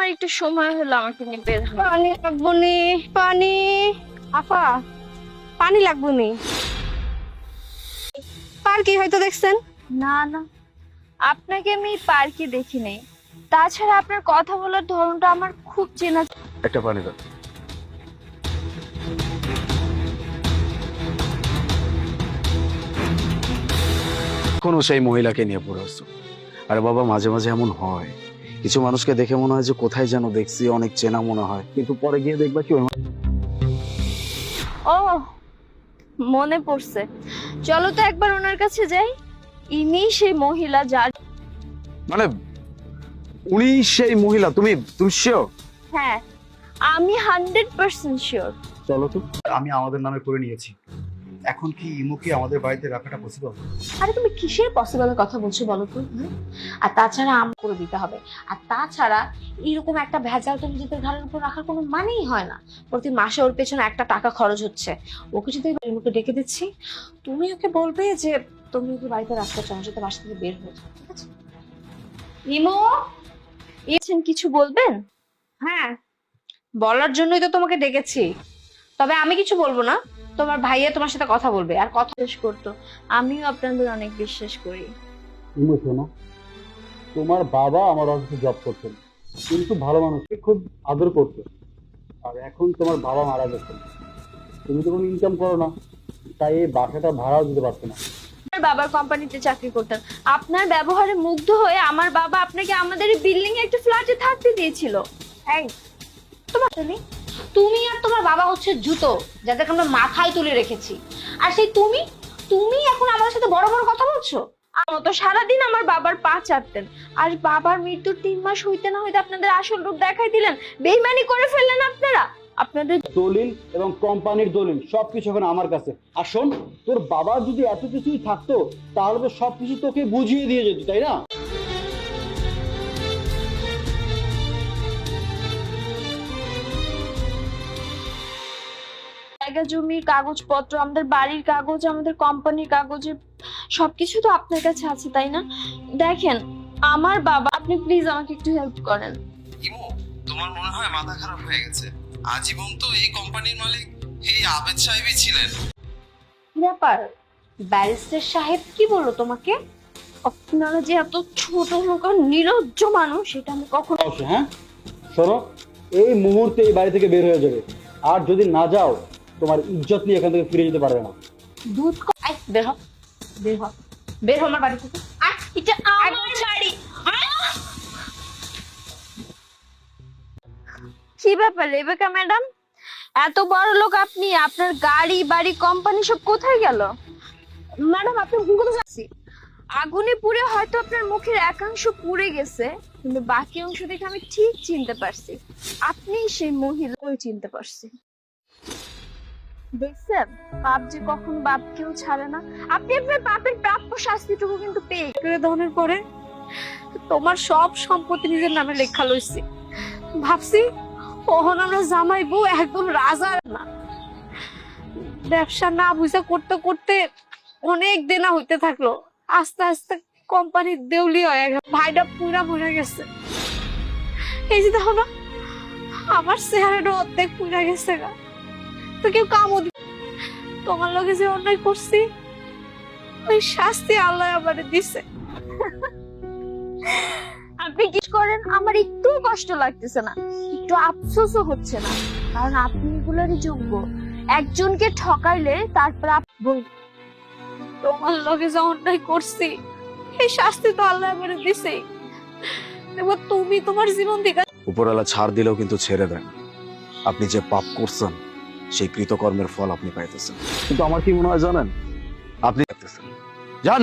আমার একটু সময় হলো আমাকে নিয়ে বের। পানি লাগবো নি পানি। আপা পানি লাগবো নি। পার্কে হয়তো দেখছেন? না না। আপনাকে আমি পার্কে দেখি নাই। তাছাড়া আপনার কথা বলার ধরনটা আমার খুব চেনা। একটা পানি দাও। এখনও সেই মহিলাকে নিয়ে পড়ে আসছো আরে বাবা মাঝে মাঝে এমন হয়। কিছু মানুষকে দেখে মনে হয় যে কোথায় যেন দেখছি অনেক চেনা মনে হয়। কিন্তু পরে গিয়ে দেখবা কি ও মনে পড়ছে। চলো তো একবার ওনার কাছে যাই। ইনি সেই মহিলা যার মানে উনি সেই মহিলা? তুমি তুমি শিওর হ্যাঁ আমি হান্ড্রেড পার্সেন্ট শিওর চলো তো। আমি আমাদের নামে করে নিয়েছি। এখন কি ইমুকে আমাদের বাড়িতে রাখাটা পসিবল আরে তুমি কিসের পসিবলের কথা বলছো বলো তো আর তাছাড়া আম করে দিতে হবে। আর তাছাড়া এরকম একটা ভেজাল তো নিজেদের ঘরের উপর রাখার কোনো মানেই হয় না, প্রতি মাসে ওর পেছনে একটা টাকা খরচ হচ্ছে। ওকে যদি রিমুকে ডেকে দিচ্ছি, তুমি ওকে বলবে যে তুমি ওকে বাড়িতে রাস্তা চলো যাতে বাসা থেকে বের হয়ে ঠিক আছে? ইমো ইয়েছেন কিছু বলবেন? হ্যাঁ বলার জন্যই তো তোমাকে ডেকেছি। তবে আমি কিছু বলব না। তোমার ভাইয়া তোমার সাথে কথা বলবে আর কথা শেষ করতো। আমিও আপনাদের অনেক বিশ্বাস করি। তুমি শোনো তোমার বাবা আমার অফিসে জব করতেন কিন্তু ভালো মানুষকে খুব আদর করতো আর এখন তোমার বাবা মারা গেছেন। তুমি তো কোনো ইনকাম করো না তাই এই বাসাটা ভাড়াও দিতে পারছ না। আমার বাবার কোম্পানিতে চাকরি করতেন। আপনার ব্যবহারে মুগ্ধ হয়ে আমার বাবা আপনাকে আমাদের বিল্ডিং এ একটা ফ্ল্যাটে থাকতে দিয়েছিল। এই তোমার তুমি তুমি আর তোমার বাবা হচ্ছে জুতো, যাদেরকে আমরা মাথায় তুলে রেখেছি। আর সেই তুমি তুমি এখন আমাদের সাথে বড় বড় কথা বলছো? আমার তো সারাদিন আমার বাবার পা আর বাবার মৃত্যুর তিন মাস হইতে না হইতে আপনাদের আসল রূপ দেখাই দিলেন। বেইমানি করে ফেললেন আপনারা। আপনাদের দলিল এবং কোম্পানির দলিল, সবকিছু এখন আমার কাছে। আর শোন, তোর বাবা যদি এত কিছুই থাকতো, তাহলে তো সবকিছু তোকে বুঝিয়ে দিয়ে যেত, তাই না? জায়গা জমির কাগজপত্র আমাদের বাড়ির কাগজ আমাদের কোম্পানির কাগজের সবকিছু তো আপনার কাছে আছে তাই না? দেখেন আমার বাবা আপনি প্লিজ আমাকে একটু হেল্প করেন। ইমো তোমার মনে হয় মাথা খারাপ হয়ে গেছে? আজীবন তো এই কোম্পানির মালিক এই আবেদ সাহেবই ছিলেন। ব্যাপার ব্যারিস্টার সাহেব কি বলল তোমাকে? আপনারা যে এত ছোট লোক আর নিরজ্জ মানুষ সেটা আমি কখনো হ্যাঁ? শোনো এই মুহূর্তে এই বাড়ি থেকে বের হয়ে যাবে। আর যদি না যাও তোমার ইজ্জত নিয়ে এখান থেকে ফিরে যেতে পারবে না। দুধ আয়, বের হ। বের হ। বের হ আমার বাড়ি থেকে। আয়, এটা আমার বাড়ি। কি ব্যাপার রেবেকা ম্যাডাম? এত বড় লোক আপনি আপনার গাড়ি বাড়ি কোম্পানি সব কোথায় গেল? ম্যাডাম আপনি যাচ্ছি আগুনে পুড়ে হয়তো আপনার মুখের একাংশ পুড়ে গেছে কিন্তু বাকি অংশ দেখে আমি ঠিক চিনতে পারছি। আপনি সেই মহিলা চিনতে পারছি। দেখছেন? যে কখন ছাড়ে না। আপনি আপনার প্রাপ্য শাস্তিটুকু কিন্তু পেয়ে পরে তোমার সব সম্পত্তি নিজের নামে লেখা লইছি। ভাবছি ওহন আমরা জামাই বউ একদম না। ব্যবসা না বুঝা করতে করতে অনেক দেনা হইতে থাকল। আস্তে আস্তে কোম্পানির দেউলি হয়ে গেল, ভাইটা পুরা মরে গেছে। এই যে দেখো না, আমার চেহারাটা অর্ধেক পুরা গেছে গা। তোমার লগে যে অন্যায় করছি, ওই শাস্তি আল্লাহ আমারে দিছে। আপনি কি করেন? আমার একটু কষ্ট লাগতেছে না, একটু আফসোসও হচ্ছে না। কারণ আপনি এগুলোরই যোগ্য। একজনকে ঠকাইলে তারপর আপ- বল- তোমার লগে যে অন্যায় করছি, এই শাস্তি তো আল্লাহ আমারে দিছে। এবার তুমি তোমার জীবন দিকে উপরওয়ালা ছাড় দিলেও কিন্তু ছেড়ে দেন আপনি যে পাপ করছেন সেই কৃতকর্মের ফল আপনি পাইতেছেন। কিন্তু আমার কি মনে হয় জানেন? আপনি যান